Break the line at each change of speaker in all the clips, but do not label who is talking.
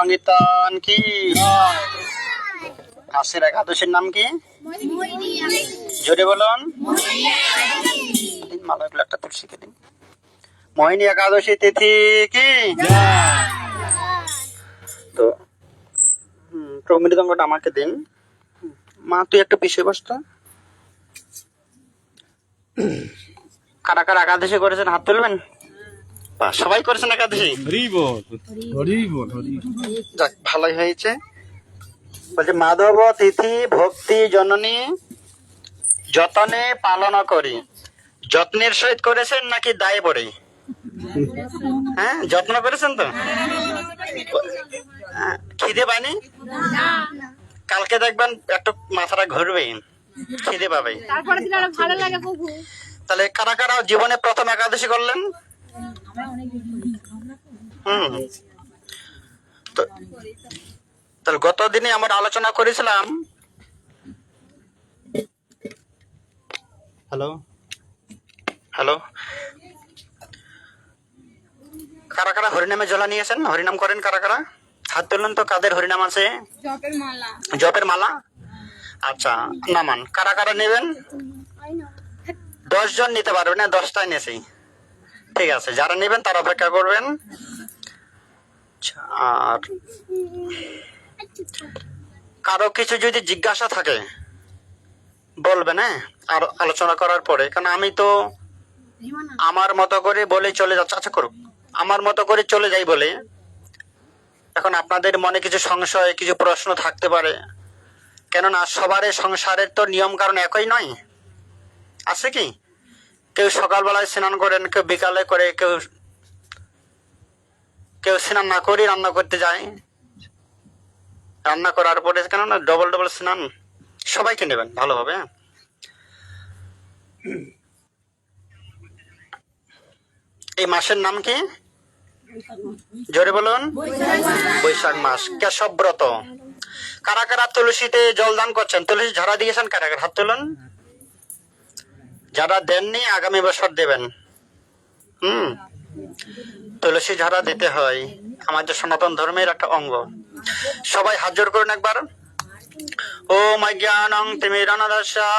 সংকীর্তন কি কাশের একাদশীর নাম কি জোরে বলুন মালয়গুলো একটা তুলসী দিন মোহিনী একাদশী তিথি কি তো প্রমৃতঙ্গটা আমাকে দিন মা তুই একটা পিছিয়ে বসত কারা কারা একাদশী করেছেন হাত তুলবেন সবাই করেছে না কাঁদি যাক ভালোই হয়েছে বলছে মাধব তিথি ভক্তি জননী যতনে পালন করি যত্নের সহিত করেছেন নাকি দায়ে পড়ে হ্যাঁ যত্ন করেছেন তো হ্যাঁ, খিদে পানি কালকে দেখবেন একটু মাথাটা ঘুরবে খিদে পাবে তাহলে কারা কারা জীবনে প্রথম একাদশী করলেন হুম তাহলে গত দিনে আমরা আলোচনা করেছিলাম হ্যালো হ্যালো কারা কারা হরিনামে জলা নিয়েছেন হরিনাম করেন কারা কারা হাত তুলুন তো কাদের হরিনাম আছে জপের মালা আচ্ছা নামান কারা কারা নেবেন দশ জন নিতে পারবে না দশটায় নেছি ঠিক আছে যারা নেবেন তারা অপেক্ষা করবেন আর কারো কিছু যদি জিজ্ঞাসা থাকে বলবেন হ্যাঁ আর আলোচনা করার পরে কারণ আমি তো আমার মতো করে বলে চলে যাচ্ছে আচ্ছা করুক আমার মতো করে চলে যাই বলে এখন আপনাদের মনে কিছু সংশয় কিছু প্রশ্ন থাকতে পারে কেননা সবারই সংসারের তো নিয়ম কারণ একই নয় আছে কি কেউ সকালবেলায় স্নান করেন কেউ বিকালে করে কেউ কেউ স্নান না করি রান্না করতে যায় রান্না করার পরে কেন না ডবল ডবল স্নান সবাইকে নেবেন ভালোভাবে এই মাসের নাম কি জোরে বলুন বৈশাখ মাস কেশব ব্রত কারা কারা তুলসীতে জল দান করছেন তুলসী ঝাড়া দিয়েছেন কারা কারা হাত তুলুন যারা দেননি আগামী বছর দেবেন হুম তুলসী ঝাড়া দিতে হয় আমাদের সনাতন ধর্মের একটা অঙ্গ সবাই হাত জোর করুন একবার ও মাই জ্ঞানং তিমিরানাদশা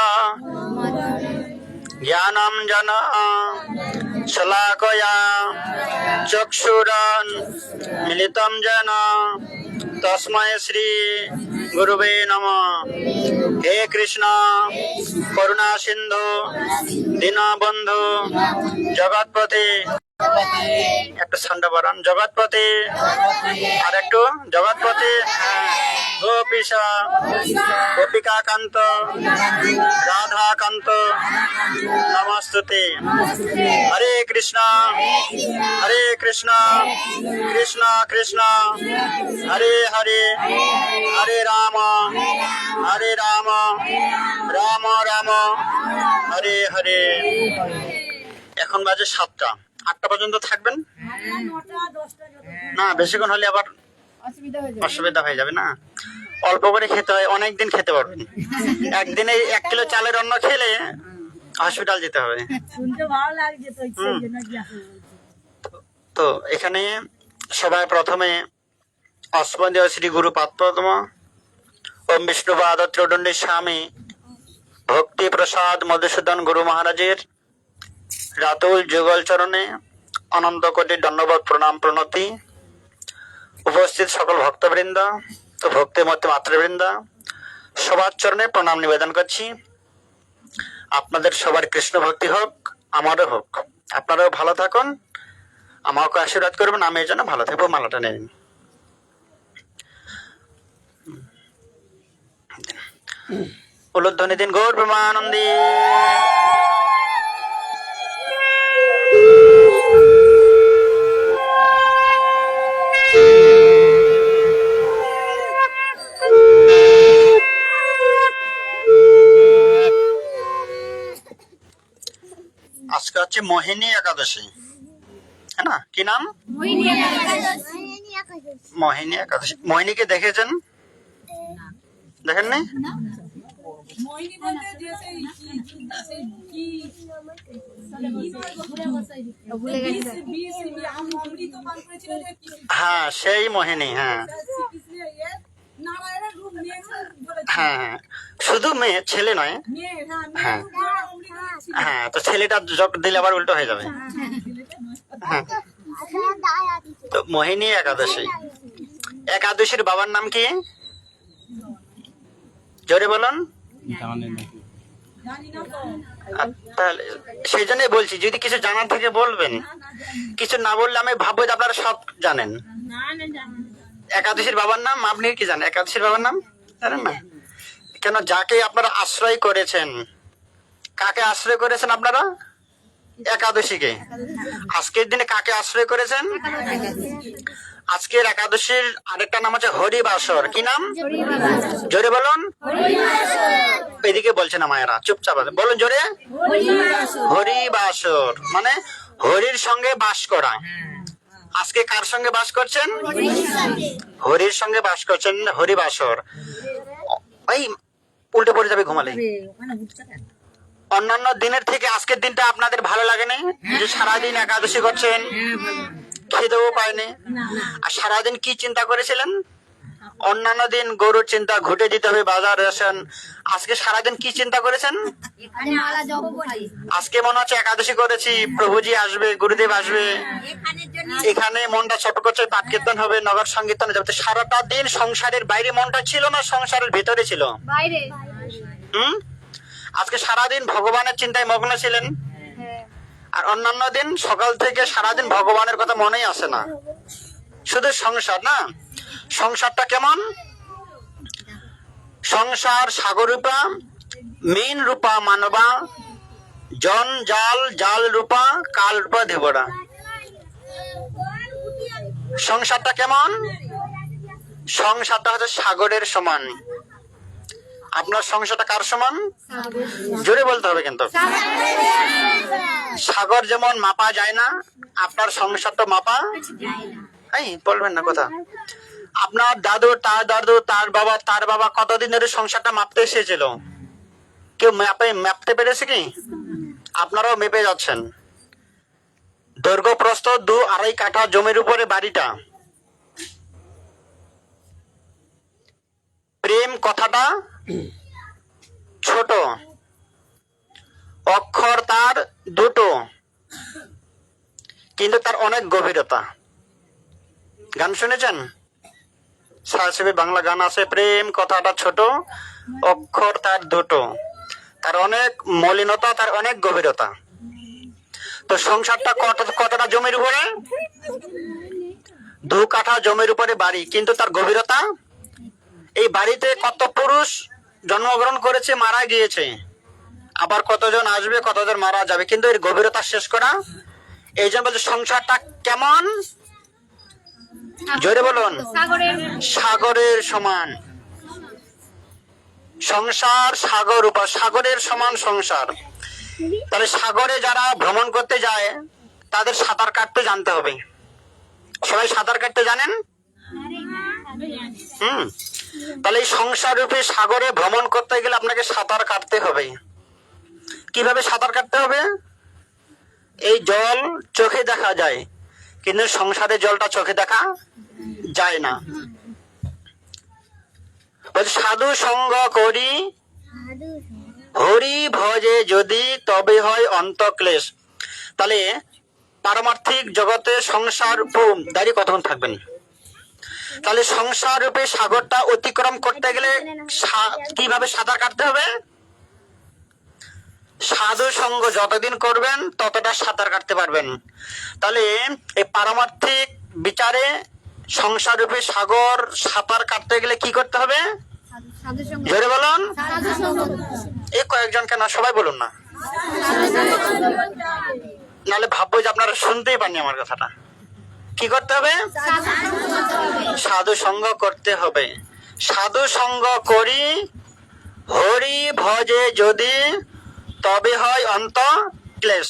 জ্ঞানম জানা শলাকয়া চক্ষুরন মিলিতম যেন তস্ময় শ্রী গুরুবে নম হে কৃষ্ণ করুণা সিন্ধু দীনবন্ধু জগৎপতি একটা ঠান্ডা জগৎপতি আর একটু জগৎপতি হ্যাঁ গোপিসা গোপিকাকান্ত রাধাকান্ত নমস্তুতি হরে কৃষ্ণ হরে কৃষ্ণ কৃষ্ণ কৃষ্ণ হরে হরে হরে রাম হরে রাম রাম রাম হরে হরে এখন বাজে সাতটা আটটা পর্যন্ত থাকবেন হ্যাঁ, না বেশিক্ষণ হলে আবার অসুবিধা হয়ে যাবে না অল্প করে খেতে হয় অনেক দিন খেতে পারবেন একদিনে এক কিলো চালের অন্ন খেলে হসপিটাল যেতে হবে তো এখানে সবাই প্রথমে অসমদেয় শ্রী গুরু পাত্রতম ওম বিষ্ণুবাদ ত্রিদণ্ডী স্বামী ভক্তি প্রসাদ মধুসূদন গুরু মহারাজের রাতুল যুগল চরণে অনন্ত কোটি দণ্ডবাদ প্রণাম প্রণতি উপস্থিত সকল ভক্তবৃন্দ তো ভক্তের মধ্যে মাতৃবৃন্দ সবার চরণে প্রণাম নিবেদন করছি আপনাদের সবার কৃষ্ণ ভক্তি হোক আমারও হোক আপনারাও ভালো থাকুন আমাকে আশীর্বাদ করবেন আমি এই জন্য ভালো থাকবো মালাটা নেন উলোধ্বনি দিন গৌর ব্রহ্মানন্দী আজকে হচ্ছে মোহিনী একাদশী হ্যাঁ না কি নাম মোহিনী একাদশী মোহিনীকে দেখেছেন দেখেন নি হ্যাঁ সেই মোহিনী হ্যাঁ হ্যাঁ, হ্যাঁ শুধু মেয়ে ছেলে নয় হ্যাঁ হ্যাঁ।, হ্যাঁ তো ছেলেটা জট দিলে আবার উল্টো হয়ে যাবে হ্যাঁ, হ্যাঁ তো মোহিনী একাদশী একাদশীর বাবার নাম কি জোরে বলুন তাহলে সেই জন্যই বলছি যদি কিছু জানার থেকে বলবেন কিছু না বললে আমি ভাববো যে আপনারা সব জানেন একাদশীর বাবার নাম আপনি কি জানেন একাদশীর বাবার নাম জানেন না কেন যাকে আপনারা আশ্রয় করেছেন কাকে আশ্রয় করেছেন আপনারা একাদশীকে আজকের দিনে কাকে আশ্রয় করেছেন আজকের একাদশীর আরেকটা নাম আছে হরিবাসর কি নাম জোরে বলুন এদিকে বলছে না মায়েরা চুপচাপ বলুন জোরে হরিবাসর মানে হরির সঙ্গে বাস করা আজকে কার সঙ্গে বাস করছেন হরির সঙ্গে বাস করছেন হরি বাসর ওই উল্টে পড়ে যাবে ঘুমালে অন্যান্য দিনের থেকে আজকের দিনটা আপনাদের ভালো লাগেনি হ্যাঁ, যে সারাদিন হ্যাঁ, একাদশী করছেন হ্যাঁ, খেতেও পায়নি আর সারাদিন কি চিন্তা করেছিলেন অন্যান্য দিন গরুর চিন্তা ঘটে দিতে হবে বাজার রেশন আজকে সারাদিন কি চিন্তা করেছেন আজকে মনে হচ্ছে একাদশী করেছি প্রভুজি আসবে গুরুদেব আসবে এখানে মনটা ছোট করছে পাঠ কীর্তন হবে নগর সংকীর্তন যাবে সারাটা দিন সংসারের বাইরে মনটা ছিল না সংসারের ভেতরে ছিল হুম আজকে সারাদিন ভগবানের চিন্তায় মগ্ন ছিলেন আর অন্যান্য দিন সকাল থেকে সারাদিন ভগবানের কথা মনেই আসে না শুধু সংসার না সংসারটা কেমন সংসার সাগরূপা মীন রূপা মানবা জন জাল জাল রূপা কাল রূপা দেবরা সংসারটা কেমন সংসারটা হচ্ছে সাগরের সমান আপনার সংসারটা কার সমান জোরে বলতে হবে কিন্তু সাগর যেমন মাপা যায় না আপনার সংসারটা মাপা এই বলবেন না কথা আপনার দাদু তার দাদু তার বাবা তার বাবা কতদিন ধরে সংসারটা মাপতে এসেছিল কেউ মাপতে পেরেছে কি আপনারাও মেপে যাচ্ছেন দৈর্ঘ্য দু আড়াই কাঠা জমির উপরে বাড়িটা প্রেম কথাটা ছোট অক্ষর তার দুটো কিন্তু তার অনেক গভীরতা গান শুনেছেন সাহেবের বাংলা গান আছে প্রেম কথাটা ছোট অক্ষর তার দুটো তার অনেক মলিনতা তার অনেক গভীরতা তো সংসারটা কত কতটা জমির উপরে দু কাঠা জমির উপরে বাড়ি কিন্তু তার গভীরতা এই বাড়িতে কত পুরুষ জন্মগ্রহণ করেছে মারা গিয়েছে আবার কতজন আসবে কতজন মারা যাবে কিন্তু এর গভীরতা শেষ করা এই জন্য সংসারটা কেমন জোরে বলুন সাগরের সমান সংসার সাগর উপ সাগরের সমান সংসার তাহলে সাগরে যারা ভ্রমণ করতে যায় তাদের সাঁতার কাটতে জানতে হবে সবাই সাঁতার কাটতে জানেন হুম তাহলে এই সংসার রূপে সাগরে ভ্রমণ করতে গেলে আপনাকে সাঁতার কাটতে হবে কিভাবে সাঁতার কাটতে হবে এই জল চোখে দেখা যায় কিন্তু সংসারের জলটা চোখে দেখা যায় না সাধু সঙ্গ করি হরি ভজে যদি তবে হয় ক্লেশ তাহলে পারমার্থিক জগতে সংসার দাঁড়িয়ে কতক্ষণ থাকবেন তাহলে সংসার রূপে সাগরটা অতিক্রম করতে গেলে কিভাবে সাঁতার কাটতে হবে সাধু সঙ্গ যতদিন করবেন ততটা সাঁতার কাটতে পারবেন তাহলে এই পারমার্থিক বিচারে সংসাররূপে সাগর সাঁতার কাটতে গেলে কি করতে হবে ধরে বলুন এই কয়েকজন কেন সবাই বলুন না নাহলে ভাববো যে আপনারা শুনতেই পাননি আমার কথাটা কি করতে হবে সাধু সঙ্গ করতে হবে সাধু সঙ্গ করি হরি ভজে যদি তবে হয় অন্ত ক্লেশ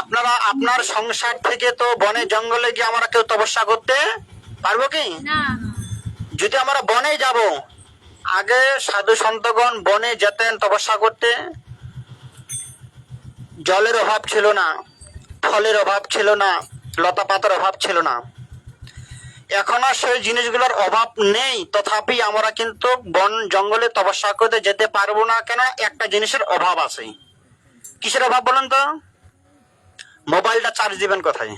আপনারা আপনার সংসার থেকে তো বনে জঙ্গলে গিয়ে আমরা কেউ তপস্যা করতে পারবো কি যদি আমরা বনে যাব আগে সাধু সন্তগণ বনে যেতেন তপস্যা করতে জলের অভাব ছিল না ফলের অভাব ছিল না লতা পাতার অভাব ছিল না এখনো সেই জিনিসগুলোর অভাব নেই তথাপি আমরা কিন্তু বন জঙ্গলে তপস্যা করতে যেতে পারবো না কেন একটা জিনিসের অভাব আছে কিসের অভাব বলুন তো মোবাইলটা চার্জ দিবেন কোথায়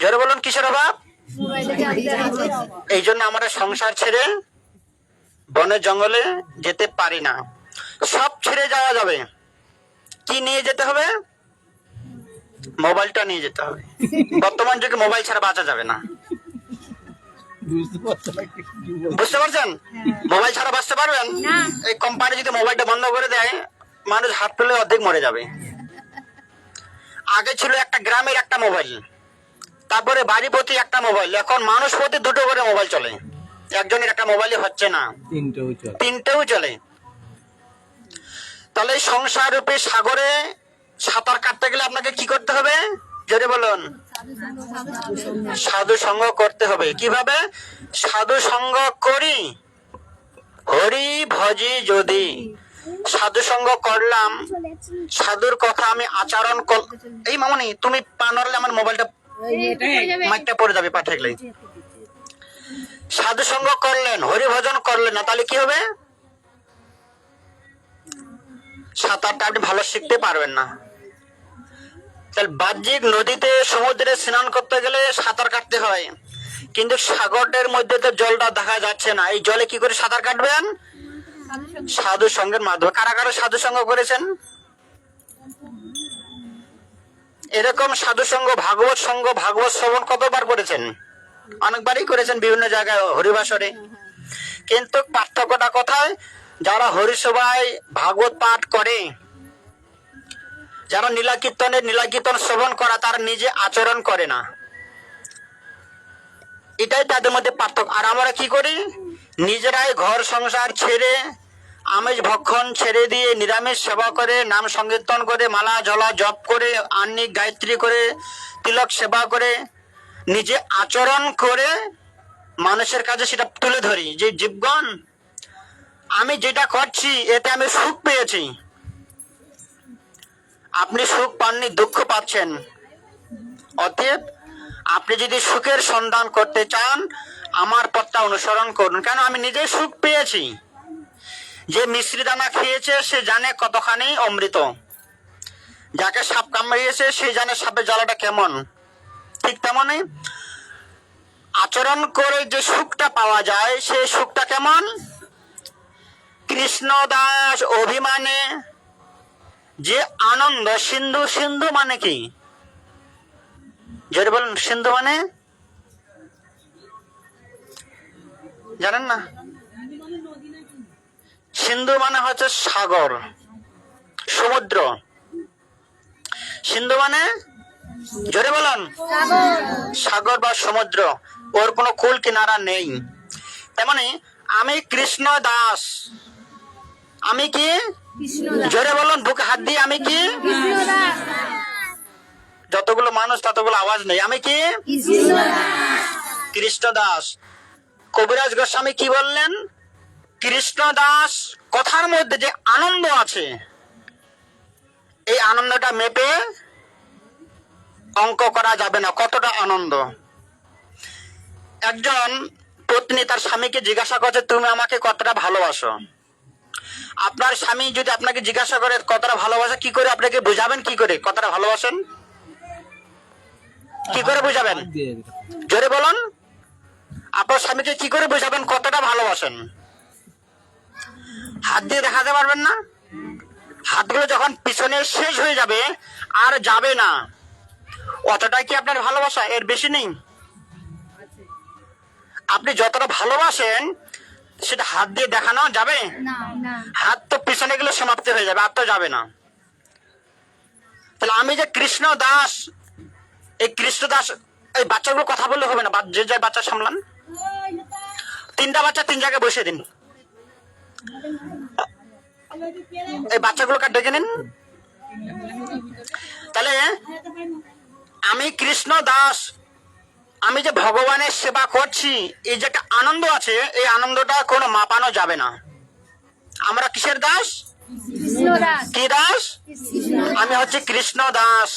জোরে বলুন কিসের অভাব এই জন্য আমরা সংসার ছেড়ে বনে জঙ্গলে যেতে পারি না সব ছেড়ে যাওয়া যাবে কি নিয়ে যেতে হবে মোবাইলটা নিয়ে যেতে হবে বর্তমান যুগে মোবাইল ছাড়া বাঁচা যাবে না বুঝতে পারছেন হ্যাঁ। মোবাইল ছাড়া বাঁচতে পারবেন এই কোম্পানি যদি মোবাইলটা বন্ধ করে দেয় মানুষ হাত তুলে অর্ধেক মরে যাবে আগে ছিল একটা গ্রামের একটা মোবাইল তারপরে বাড়ি প্রতি একটা মোবাইল এখন মানুষ প্রতি দুটো করে মোবাইল চলে একজনের একটা মোবাইলই হচ্ছে না তিনটেও চলে তিনটেও চলে তাহলে সংসার রূপে সাগরে সাঁতার কাটতে গেলে আপনাকে কি করতে হবে জোরে বলুন সাধু সঙ্গ করতে হবে কিভাবে সাধু সঙ্গ করি হরি ভজি যদি সাধু সঙ্গ করলাম সাধুর কথা আমি আচরণ কর এই মামনি তুমি পানরলে আমার মোবাইলটা মাইকটা পড়ে যাবে পাঠাকলে সাধু সঙ্গ করলেন হরি ভজন করলেন না তাহলে কি হবে সাঁতারটা আপনি ভালো শিখতে পারবেন না তাহলে বাহ্যিক নদীতে সমুদ্রে স্নান করতে গেলে সাঁতার কাটতে হয় কিন্তু সাগরের মধ্যে তো জলটা দেখা যাচ্ছে না এই জলে কি করে সাঁতার কাটবেন সাধু সঙ্গের মাধ্যমে কারা কারা সাধু সঙ্গ করেছেন এরকম সাধু সঙ্গ ভাগবত সঙ্গ ভাগবত শ্রবণ কতবার করেছেন অনেকবারই করেছেন বিভিন্ন জায়গায় হরিবাসরে কিন্তু পার্থক্যটা কোথায় যারা হরিসভায় ভাগবত পাঠ করে যারা নীলাকীর্তনের নীলাকীর্তন শ্রবণ করা তার নিজে আচরণ করে না এটাই তাদের মধ্যে পার্থক্য আর আমরা কি করি নিজেরাই ঘর সংসার ছেড়ে আমেজ ভক্ষণ ছেড়ে দিয়ে নিরামিষ সেবা করে নাম সংকীর্তন করে মালা জলা জপ করে আন্নিক গায়ত্রী করে তিলক সেবা করে নিজে আচরণ করে মানুষের কাছে সেটা তুলে ধরি যে জীবগণ আমি যেটা করছি এতে আমি সুখ পেয়েছি আপনি সুখ পাননি দুঃখ পাচ্ছেন অতএব আপনি যদি সুখের সন্ধান করতে চান আমার পথটা অনুসরণ করুন কেন আমি নিজে সুখ পেয়েছি যে মিশ্রি দানা খেয়েছে সে জানে কতখানি অমৃত যাকে সাপ কামড়িয়েছে সে জানে সাপের জ্বালাটা কেমন ঠিক তেমনই আচরণ করে যে সুখটা পাওয়া যায় সে সুখটা কেমন কৃষ্ণ দাস অভিমানে যে আনন্দ সিন্ধু সিন্ধু মানে কি যদি বলেন সিন্ধু মানে জানেন না সিন্ধু মানে হচ্ছে সাগর সমুদ্র সিন্ধু মানে জোরে বলেন সাগর বা সমুদ্র ওর কোনো কুল কিনারা নেই তেমনি আমি কৃষ্ণ দাস আমি কি জোরে বলুন বুকে হাত দিয়ে আমি কি যতগুলো মানুষ ততগুলো আওয়াজ নেই আমি কি কৃষ্ণ দাস কবিরাজ গোস্বামী কি বললেন কৃষ্ণ দাস কথার মধ্যে যে আনন্দ আছে এই আনন্দটা মেপে অঙ্ক করা যাবে না কতটা আনন্দ একজন পত্নী তার স্বামীকে জিজ্ঞাসা করছে তুমি আমাকে কতটা ভালোবাসো আপনার স্বামী যদি আপনাকে জিজ্ঞাসা করে কতটা ভালোবাসা কি করে আপনাকে বুঝাবেন কি করে কতটা ভালোবাসেন কি করে বুঝাবেন জোরে বলুন আপনার স্বামীকে কি করে বুঝাবেন কতটা ভালোবাসেন হাত দিয়ে দেখাতে পারবেন না হাতগুলো যখন পিছনে শেষ হয়ে যাবে আর যাবে না অতটা কি আপনার ভালোবাসা এর বেশি নেই আপনি যতটা ভালোবাসেন সেটা হাত দিয়ে দেখানো যাবে হাত তো পিছনে গেলে সমাপ্তি হয়ে যাবে আর তো যাবে না তাহলে আমি যে কৃষ্ণ দাস এই কৃষ্ণ দাস এই বাচ্চাগুলো কথা বললে হবে না যে যার বাচ্চা সামলান তিনটা বাচ্চা তিন জায়গায় বসে দিন এই বাচ্চাগুলো কাট ডেকে নিন তাহলে আমি কৃষ্ণ দাস আমি যে ভগবানের সেবা করছি এই যে একটা আনন্দ আছে এই আনন্দটা কোনো মাপানো যাবে না আমরা কিসের দাস কি দাস আমি হচ্ছে কৃষ্ণ দাস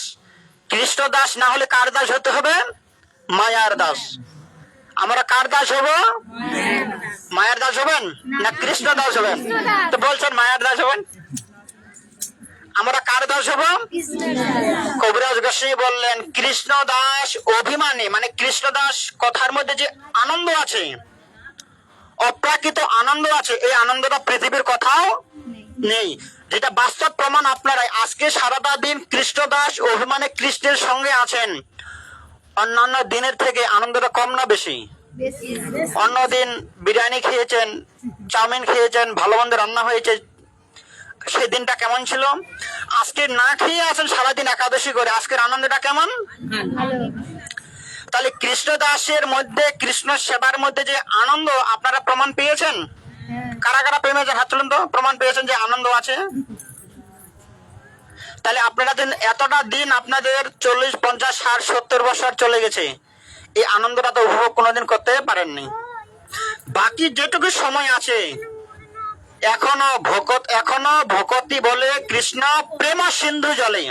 কৃষ্ণ দাস না হলে কার দাস হতে হবে মায়ার দাস আমরা কার দাস হব মায়ার দাস হবেন না কৃষ্ণ দাস হবেন তো বলছেন মায়ার দাস হবেন আমরা কার দাস হব কবিরাজ গোস্বামী বললেন কৃষ্ণ দাস অভিমানে মানে কৃষ্ণ দাস কথার মধ্যে যে আনন্দ আছে অপ্রাকৃত আনন্দ আছে এই আনন্দটা পৃথিবীর কথাও নেই যেটা বাস্তব প্রমাণ আপনারাই আজকে সারাটা দিন কৃষ্ণ দাস অভিমানে কৃষ্ণের সঙ্গে আছেন অন্যান্য দিনের থেকে আনন্দটা কম না বেশি অন্যদিন বিরিয়ানি খেয়েছেন চাউমিন খেয়েছেন ভালো মন্দ রান্না হয়েছে সেদিনটা কেমন ছিল আজকে না খেয়ে আছেন সারাদিন একাদশী করে আজকের আনন্দটা কেমন তাহলে কৃষ্ণ দাসের মধ্যে কৃষ্ণ সেবার মধ্যে যে আনন্দ আপনারা প্রমাণ পেয়েছেন কারা কারা প্রেমে যে হাত তুলেন তো প্রমাণ পেয়েছেন যে আনন্দ আছে তাহলে আপনারা দিন এতটা দিন আপনাদের চল্লিশ পঞ্চাশ ষাট সত্তর বছর চলে গেছে এই আনন্দটা তো উপভোগ কোনোদিন করতে পারেননি বাকি যেটুকু সময় আছে এখনো ভকত এখনো ভকতি বলে কৃষ্ণ প্রেম সিন্ধু জলে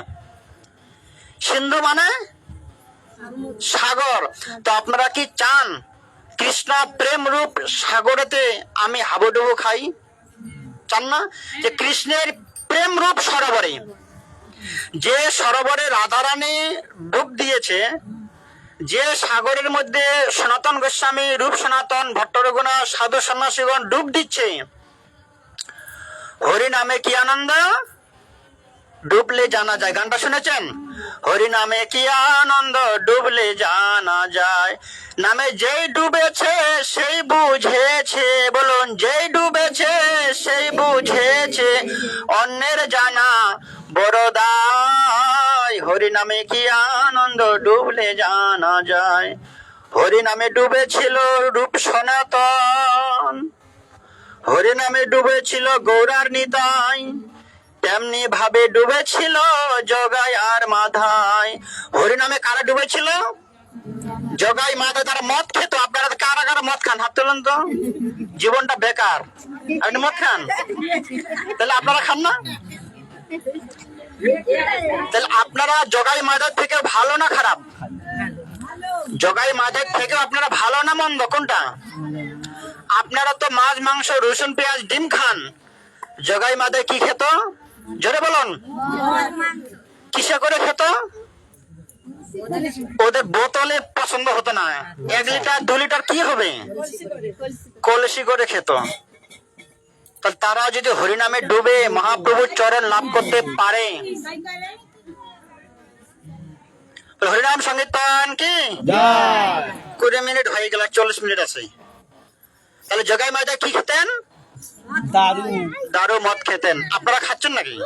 সিন্ধু মানে সাগর তো আপনারা কি চান কৃষ্ণ প্রেম রূপ সাগরেতে আমি হাবুডুবু খাই চান না যে কৃষ্ণের প্রেম রূপ সরোবরে যে সরোবরে রাধারানী ডুব দিয়েছে যে সাগরের মধ্যে সনাতন গোস্বামী রূপ সনাতন রঘুনা সাধু সন্ন্যাসীগণ ডুব দিচ্ছে হরি নামে কি আনন্দ ডুবলে জানা যায় গানটা শুনেছেন হরি নামে কি আনন্দ ডুবলে জানা যায় নামে যেই ডুবেছে সেই বুঝেছে বলুন যেই ডুবেছে সেই বুঝেছে অন্যের জানা বড়দায় হরি নামে কি আনন্দ ডুবলে জানা যায় হরি নামে ডুবেছিল রূপ সনাতন হরিনামে ডুবেছিল গৌরার নিতাই তেমনি ভাবে ডুবেছিল জগাই আর মাথায় হরিনামে কারা ডুবেছিল জগাই মাথা তারা মদ খেত আপনারা কারা কারা মদ খান হাত তুলেন তো জীবনটা বেকার আপনি মদ খান তাহলে আপনারা খান না তাহলে আপনারা জগাই মাজার থেকে ভালো না খারাপ জগাই মাধার থেকে আপনারা ভালো না মন্দ কোনটা আপনারা তো মাছ মাংস রসুন পেঁয়াজ ডিম খান জগাই মাদে কি খেত জোরে বলুন কিসে করে খেত ওদের বোতলে পছন্দ হতো না এক আচ্ছা। লিটার দু লিটার কি হবে কলসি করে খেত তারা যদি হরিনামে ডুবে মহাপ্রভুর চরণ লাভ করতে পারে হরিনাম সংকীর্তন কি কুড়ি মিনিট হয়ে গেল চল্লিশ মিনিট আছে তাহলে জগাই মাজা কি খেতেন দারু মদ খেতেন আপনারা খাচ্ছেন নাকি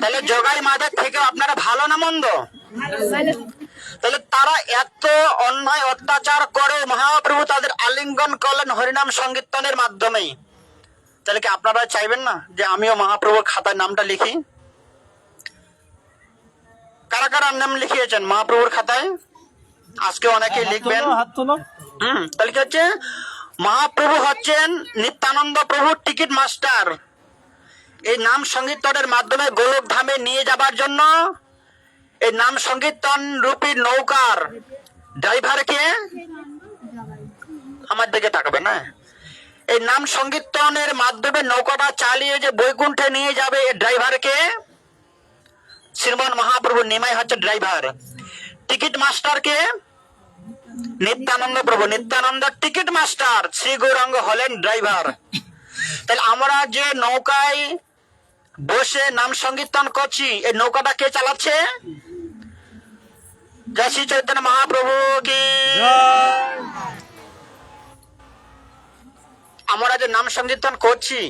তাহলে জগাই মাদার থেকে আপনারা ভালো না মন্দ তাহলে তারা এত অন্যায় অত্যাচার করে মহাপ্রভু তাদের আলিঙ্গন করলেন হরিনাম সংকীর্তনের মাধ্যমে তাহলে কি আপনারা চাইবেন না যে আমিও মহাপ্রভুর খাতার নামটা লিখি কারা কারা নাম লিখিয়েছেন মহাপ্রভুর খাতায় আজকে অনেকে লিখবেন হাত হুম তাহলে কি হচ্ছে মহাপ্রভু হচ্ছেন নিত্যানন্দ প্রভু টিকিট মাস্টার এই নাম সংকীর্তনের মাধ্যমে গোলক ধামে নিয়ে যাবার জন্য এই নাম সংকীর্তন রূপী নৌকার ড্রাইভারকে আমার দিকে তাকাবে না হ্যাঁ? এই নাম সংকীর্তনের মাধ্যমে নৌকাটা চালিয়ে যে বৈকুণ্ঠে নিয়ে যাবে এই ড্রাইভারকে শ্রীমান মহাপ্রভু নিমাই হচ্ছে ড্রাইভার টিকিট মাস্টারকে নিত্যানন্দ প্রভু নিত্যানন্দ টিকিট মাস্টার শ্রী গৌরাঙ্গ হলেন ড্রাইভার তাহলে আমরা যে নৌকায় বসে নাম সংকীর্তন করছি এই নৌকাটা কে চালাচ্ছে জয় শ্রী চৈতন্য মহাপ্রভু কি আমরা যে নাম সংকীর্তন করছি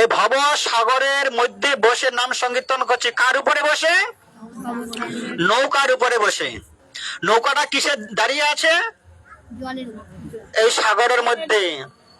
এই ভব সাগরের মধ্যে বসে নাম সংকীর্তন করছি কার উপরে বসে নৌকার উপরে বসে নৌকাটা কিসে দাঁড়িয়ে আছে এই সাগরের মধ্যে